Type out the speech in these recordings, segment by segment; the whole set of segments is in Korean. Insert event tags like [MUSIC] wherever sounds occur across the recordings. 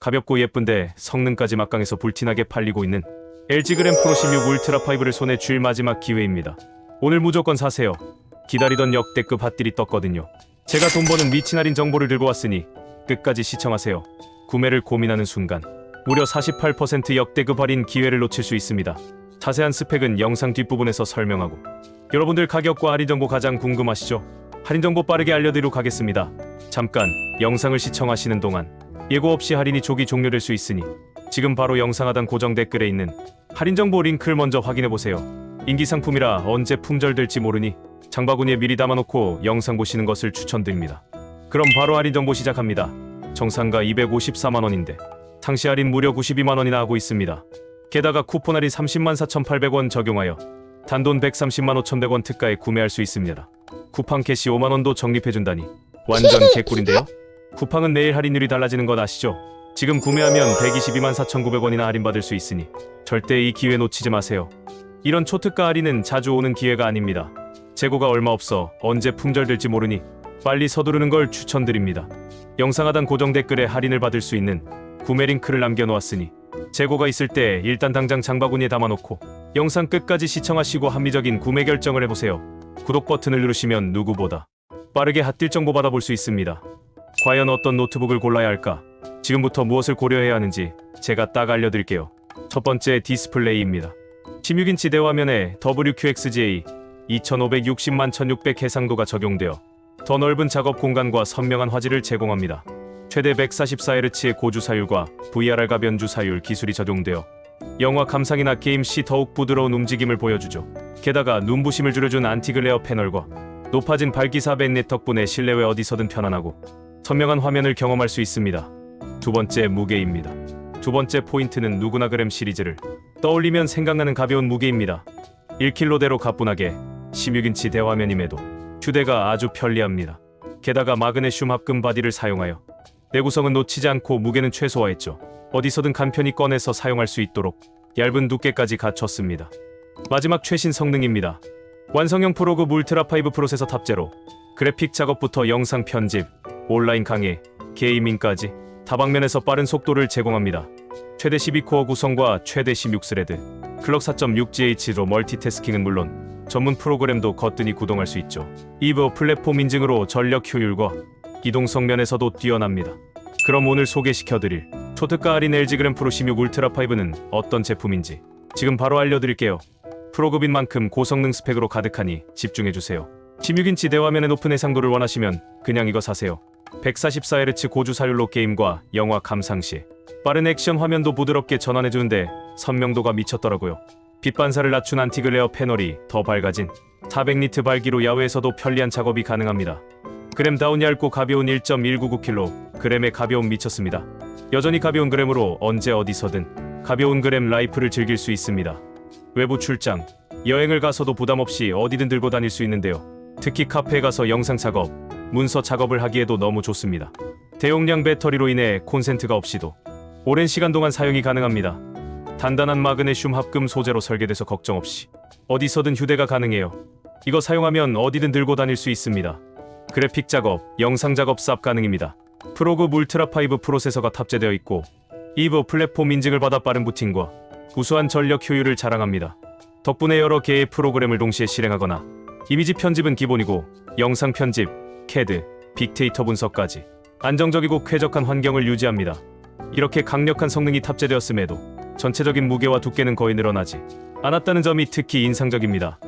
가볍고 예쁜데 성능까지 막강해서 불티나게 팔리고 있는 LG 그램 프로 16 울트라 5를 손에 쥘 마지막 기회입니다. 오늘 무조건 사세요. 기다리던 역대급 핫딜이 떴거든요. 제가 돈 버는 미친 할인 정보를 들고 왔으니 끝까지 시청하세요. 구매를 고민하는 순간 무려 48% 역대급 할인 기회를 놓칠 수 있습니다. 자세한 스펙은 영상 뒷부분에서 설명하고 여러분들 가격과 할인 정보 가장 궁금하시죠? 할인 정보 빠르게 알려드리러 가겠습니다. 잠깐 영상을 시청하시는 동안 예고 없이 할인이 조기 종료될 수 있으니 지금 바로 영상 하단 고정 댓글에 있는 할인 정보 링크를 먼저 확인해 보세요. 인기 상품이라 언제 품절될지 모르니 장바구니에 미리 담아놓고 영상 보시는 것을 추천드립니다. 그럼 바로 할인 정보 시작합니다. 정상가 254만 원인데 상시 할인 무려 92만 원이나 하고 있습니다. 게다가 쿠폰 할인 30만 4,800원 적용하여 단돈 130만 5,100원 특가에 구매할 수 있습니다. 쿠팡 캐시 5만 원도 적립해준다니 완전 개꿀인데요? [LAUGHS] 쿠팡은 내일 할인율이 달라지는 건 아시죠? 지금 구매하면 122만 4,900원이나 할인받을 수 있으니 절대 이 기회 놓치지 마세요. 이런 초특가 할인은 자주 오는 기회가 아닙니다. 재고가 얼마 없어 언제 품절될지 모르니 빨리 서두르는 걸 추천드립니다. 영상 하단 고정 댓글에 할인을 받을 수 있는 구매 링크를 남겨놓았으니 재고가 있을 때 일단 당장 장바구니에 담아놓고 영상 끝까지 시청하시고 합리적인 구매 결정을 해보세요. 구독 버튼을 누르시면 누구보다 빠르게 핫딜 정보 받아볼 수 있습니다. 과연 어떤 노트북을 골라야 할까? 지금부터 무엇을 고려해야 하는지 제가 딱 알려드릴게요. 첫 번째 디스플레이입니다. 16인치 대화면에 WQXGA 2560만 1600 해상도가 적용되어 더 넓은 작업 공간과 선명한 화질을 제공합니다. 최대 144Hz의 고주 사율과 VRR 가변주 사율 기술이 적용되어 영화 감상이나 게임 시 더욱 부드러운 움직임을 보여주죠. 게다가 눈부심을 줄여준 안티글레어 패널과 높아진 밝기사 밴넷 덕분에 실내외 어디서든 편안하고 선명한 화면을 경험할 수 있습니다. 두 번째 무게입니다. 두 번째 포인트는 누구나 그램 시리즈를 떠올리면 생각나는 가벼운 무게입니다. 1kg대로 가뿐하게 16인치 대화면임에도 휴대가 아주 편리합니다. 게다가 마그네슘 합금 바디를 사용하여 내구성은 놓치지 않고 무게는 최소화했죠. 어디서든 간편히 꺼내서 사용할 수 있도록 얇은 두께까지 갖췄습니다. 마지막 최신 성능입니다. 완성형 프로그 울트라 5 프로세서 탑재로 그래픽 작업부터 영상 편집, 온라인 강의, 게이밍까지 다방면에서 빠른 속도를 제공합니다. 최대 12코어 구성과 최대 16스레드, 클럭 4.6GH로 멀티태스킹은 물론 전문 프로그램도 거뜬히 구동할 수 있죠. 이브 플랫폼 인증으로 전력 효율과 이동성 면에서도 뛰어납니다. 그럼 오늘 소개시켜드릴 초특가 할인 LG 그램 프로 16 울트라 5는 어떤 제품인지 지금 바로 알려드릴게요. 프로급인 만큼 고성능 스펙으로 가득하니 집중해주세요. 16인치 대화면의 높은 해상도를 원하시면 그냥 이거 사세요. 144Hz 고주 사율로 게임과 영화 감상 시 빠른 액션 화면도 부드럽게 전환해주는데 선명도가 미쳤더라고요. 빛 반사를 낮춘 안티글레어 패널이 더 밝아진 400니트 발기로 야외에서도 편리한 작업이 가능합니다. 그램 다운 얇고 가벼운 1.199kg 그램의 가벼움 미쳤습니다. 여전히 가벼운 그램으로 언제 어디서든 가벼운 그램 라이프를 즐길 수 있습니다. 외부 출장, 여행을 가서도 부담 없이 어디든 들고 다닐 수 있는데요. 특히 카페에 가서 영상 작업, 문서 작업을 하기에도 너무 좋습니다. 대용량 배터리로 인해 콘센트가 없이도 오랜 시간 동안 사용이 가능합니다. 단단한 마그네슘 합금 소재로 설계돼서 걱정 없이 어디서든 휴대가 가능해요. 이거 사용하면 어디든 들고 다닐 수 있습니다. 그래픽 작업, 영상 작업 쌉 가능입니다. 프로그 울트라 5 프로세서가 탑재되어 있고 이브 플랫폼 인증을 받아 빠른 부팅과 우수한 전력 효율을 자랑합니다. 덕분에 여러 개의 프로그램을 동시에 실행하거나 이미지 편집은 기본이고 영상 편집, 캐드, 빅데이터 분석까지 안정적이고 쾌적한 환경을 유지합니다. 이렇게 강력한 성능이 탑재되었음에도 전체적인 무게와 두께는 거의 늘어나지 않았다는 점이 특히 인상적입니다.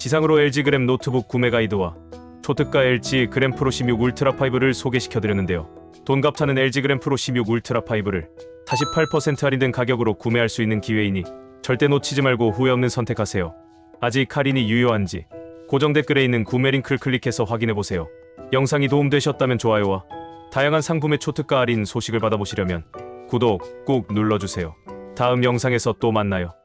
지상으로 LG 그램 노트북 구매 가이드와 초특가 LG 그램 프로 16 울트라 5를 소개시켜 드렸는데요. 돈값하는 LG 그램 프로 16 울트라 5를 48% 할인된 가격으로 구매할 수 있는 기회이니 절대 놓치지 말고 후회 없는 선택하세요. 아직 할인이 유효한지 고정 댓글에 있는 구매 링크를 클릭해서 확인해 보세요. 영상이 도움되셨다면 좋아요와 다양한 상품의 초특가 할인 소식을 받아보시려면 구독 꾹 눌러주세요. 다음 영상에서 또 만나요.